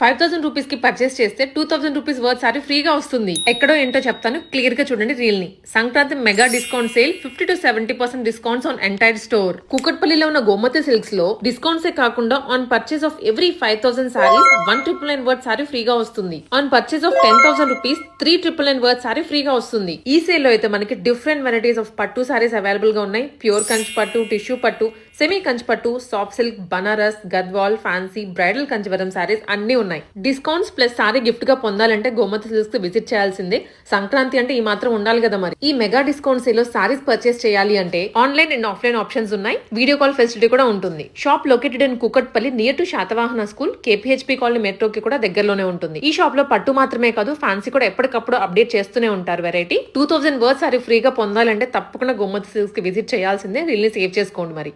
Five thousand రూపీస్కి purchase చేస్తే two thousand rupees worth sari ఫ్రీగా వస్తుంది. ఎక్కడో ఏంటో చెప్తాను. క్లియర్గా చూడండి రీల్ని Sankranti mega discount sale fifty to seventy percent discounts on entire store కూకట్పల్లిలో ఉన్న గోమతి సిల్క్స్లో డిస్కౌంట్స్ ఏ కాకుండా on purchase of every five thousand sari one triple nine worth sari ఫ్రీగా వస్తుంది. On purchase of ten thousand rupees three triple nine worth sari ఫ్రీగా వస్తుంది. ఈ సేల్లో అయితే మనకి డిఫరెంట్ వెరైటీస్ ఆఫ్ పట్టు సారీస్ అవైలబుల్గా ఉన్నాయి. ప్యూర్ కంచి పట్టు tissue pattu semi Kanchi pattu soft silk Banaras Gadwal fancy bridal Kanchivaram saris అన్ని ఉన్నాయి. డిస్కౌంట్స్ ప్లస్ సారీ గిఫ్ట్గా పొందాలంటే గోమతి సిల్క్స్ విజిట్ చేయాల్సిందే. సంక్రాంతి అంటే ఈ మాత్రం ఉండాలి కదా మరి. ఈ మెగా డిస్కౌంట్ సేల్లో శారీస్ పర్చేస్ చేయాలి అంటే ఆన్లైన్ అండ్ ఆఫ్లైన్ ఆప్షన్స్ ఉన్నాయి. వీడియో కాల్ ఫెసిలిటీ కూడా ఉంటుంది. Shop located in Kukatpally near to Satavahana school KPHB colony మెట్రోకి కూడా దగ్గరలోనే ఉంటుంది. ఈ షాప్లో పట్టు మాత్రమే కాదు ఫ్యాన్సీ కూడా ఎప్పటికప్పుడు అప్డేట్ చేస్తూనే ఉంటారు variety two thousand worth sari ఫ్రీగా పొందాలంటే తప్పకుండా గోమతి సిల్క్స్కి విజిట్ చేయాల్సిందే. రీల్ని సేవ్ చేసుకోండి మరి.